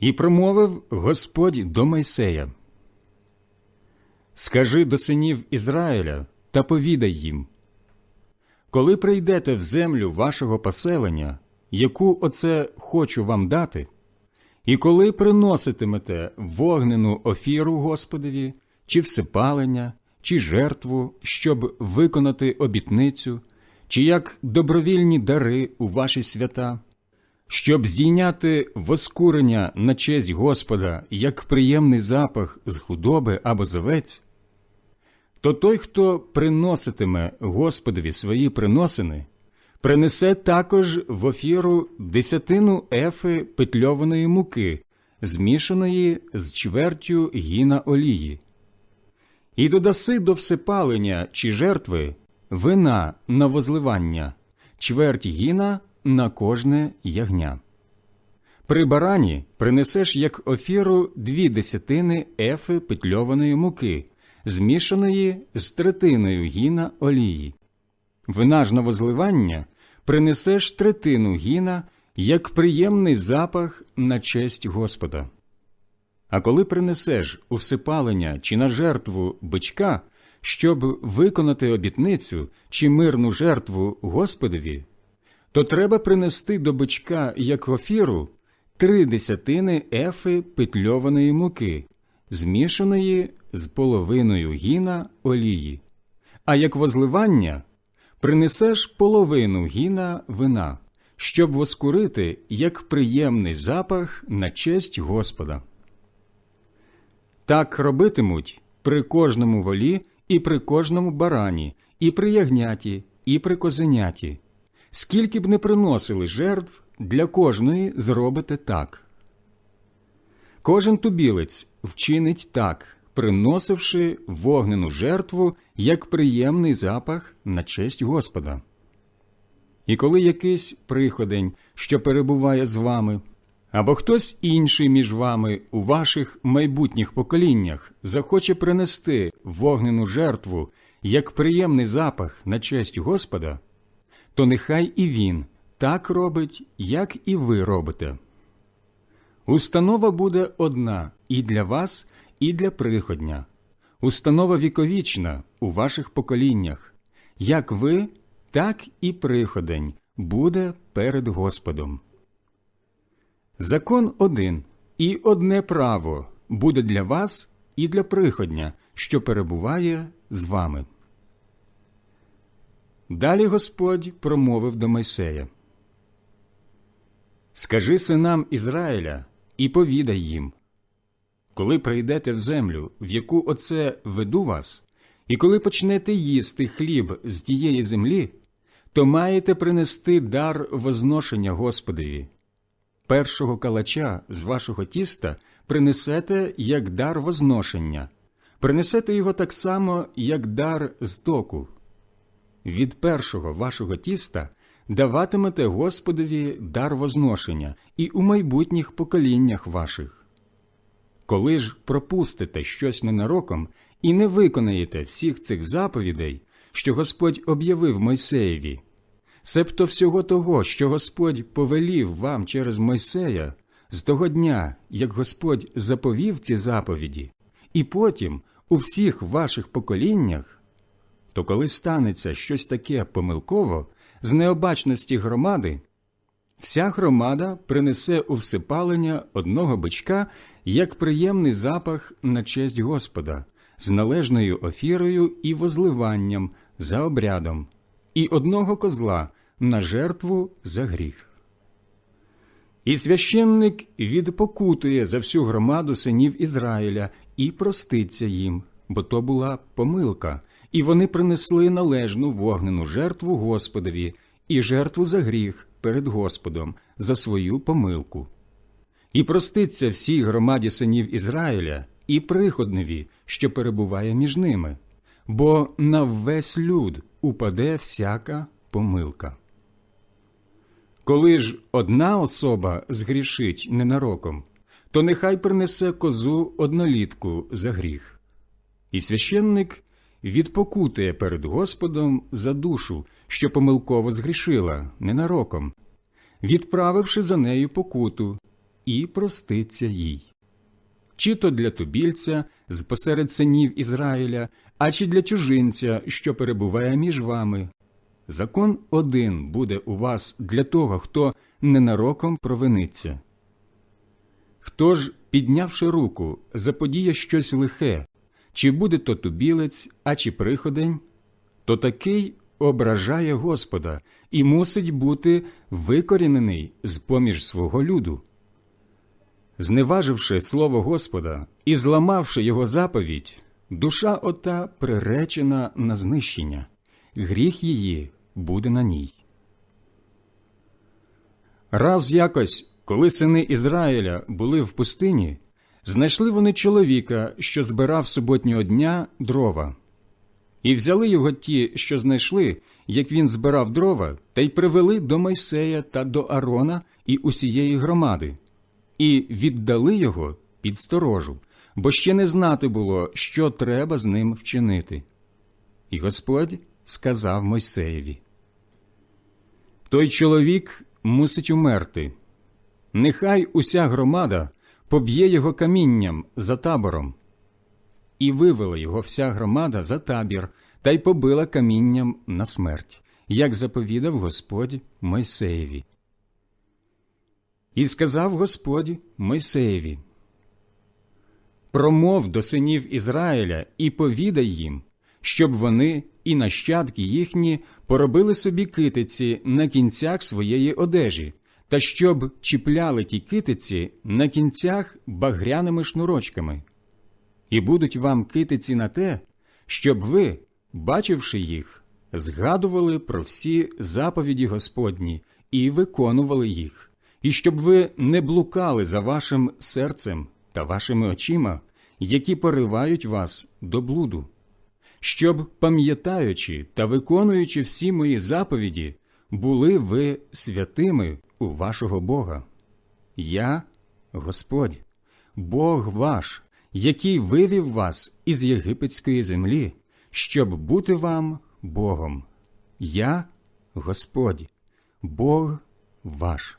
І промовив Господь до Мойсея. Скажи до синів Ізраїля та повідай їм коли прийдете в землю вашого поселення, яку оце хочу вам дати, і коли приноситимете вогнену офіру Господові, чи всипалення, чи жертву, щоб виконати обітницю, чи як добровільні дари у ваші свята, щоб здійняти воскурення на честь Господа як приємний запах з худоби або з овець, то той, хто приноситиме Господові свої приносини, принесе також в офіру десятину ефи петльованої муки, змішаної з чвертю гіна олії, і додаси до всепалення чи жертви вина на возливання, чверть гіна на кожне ягня. При барані принесеш як офіру дві десятини ефи петльованої муки, змішаної з третиною гіна олії. Вина ж на возливання принесеш третину гіна як приємний запах на честь Господа. А коли принесеш у всипалення чи на жертву бичка, щоб виконати обітницю чи мирну жертву Господові, то треба принести до бичка як офіру три десятини ефи петльованої муки, змішаної з половиною гіна олії, а як возливання принесеш половину гіна вина, щоб воскурити як приємний запах на честь Господа. Так робитимуть при кожному волі і при кожному барані, і при ягняті, і при козеняті. Скільки б не приносили жертв, для кожної зробите так. Кожен тубілець вчинить так, приносивши вогнену жертву як приємний запах на честь Господа. І коли якийсь приходень, що перебуває з вами, або хтось інший між вами у ваших майбутніх поколіннях захоче принести вогнену жертву як приємний запах на честь Господа, то нехай і він так робить, як і ви робите. Установа буде одна і для вас, і для приходня, установа віковічна у ваших поколіннях, як ви, так і приходень буде перед Господом. Закон один і одне право буде для вас і для приходня, що перебуває з вами. Далі Господь промовив до Мойсея Скажи синам Ізраїля і повідай їм коли прийдете в землю, в яку оце веду вас, і коли почнете їсти хліб з тієї землі, то маєте принести дар возношення Господові. Першого калача з вашого тіста принесете як дар возношення, принесете його так само, як дар з току. Від першого вашого тіста даватимете Господові дар возношення і у майбутніх поколіннях ваших. Коли ж пропустите щось ненароком і не виконаєте всіх цих заповідей, що Господь об'явив Мойсеєві, себто всього того, що Господь повелів вам через Мойсея, з того дня, як Господь заповів ці заповіді, і потім у всіх ваших поколіннях, то коли станеться щось таке помилково з необачності громади, вся громада принесе у всипалення одного бичка як приємний запах на честь Господа, з належною офірою і возливанням за обрядом, і одного козла на жертву за гріх. І священник відпокутує за всю громаду синів Ізраїля і проститься їм, бо то була помилка, і вони принесли належну вогнену жертву Господові і жертву за гріх перед Господом за свою помилку і проститься всій громаді синів Ізраїля і приходневі, що перебуває між ними, бо на весь люд упаде всяка помилка. Коли ж одна особа згрішить ненароком, то нехай принесе козу однолітку за гріх, і священник відпокутує перед Господом за душу, що помилково згрішила ненароком, відправивши за нею покуту і проститься їй. Чи то для тубільця з посеред синів Ізраїля, а чи для чужинця, що перебуває між вами. Закон один буде у вас для того, хто ненароком провиниться. Хто ж, піднявши руку, заподіє щось лихе, чи буде то тубілець, а чи приходень, то такий ображає Господа і мусить бути викорінений з поміж свого люду. Зневаживши слово Господа і зламавши його заповідь, душа ота приречена на знищення, гріх її буде на ній. Раз якось, коли сини Ізраїля були в пустині, знайшли вони чоловіка, що збирав суботнього дня дрова. І взяли його ті, що знайшли, як він збирав дрова, та й привели до Мойсея та до Арона і усієї громади, і віддали його під сторожу, бо ще не знати було, що треба з ним вчинити. І Господь сказав Мойсеєві: Той чоловік мусить умерти. Нехай уся громада поб'є його камінням за табором. І вивела його вся громада за табір та й побила камінням на смерть, як заповідав Господь Мойсеєві. І сказав Господь Мойсеєві: Промов до синів Ізраїля і повідай їм, щоб вони і нащадки їхні поробили собі китиці на кінцях своєї одежі, та щоб чіпляли ті китиці на кінцях багряними шнурочками. І будуть вам китиці на те, щоб ви, бачивши їх, згадували про всі заповіді Господні і виконували їх, і щоб ви не блукали за вашим серцем та вашими очима, які поривають вас до блуду, щоб, пам'ятаючи та виконуючи всі мої заповіді, були ви святими у вашого Бога. Я, Господь, Бог ваш, який вивів вас із єгипетської землі, щоб бути вам Богом. Я, Господь, Бог ваш.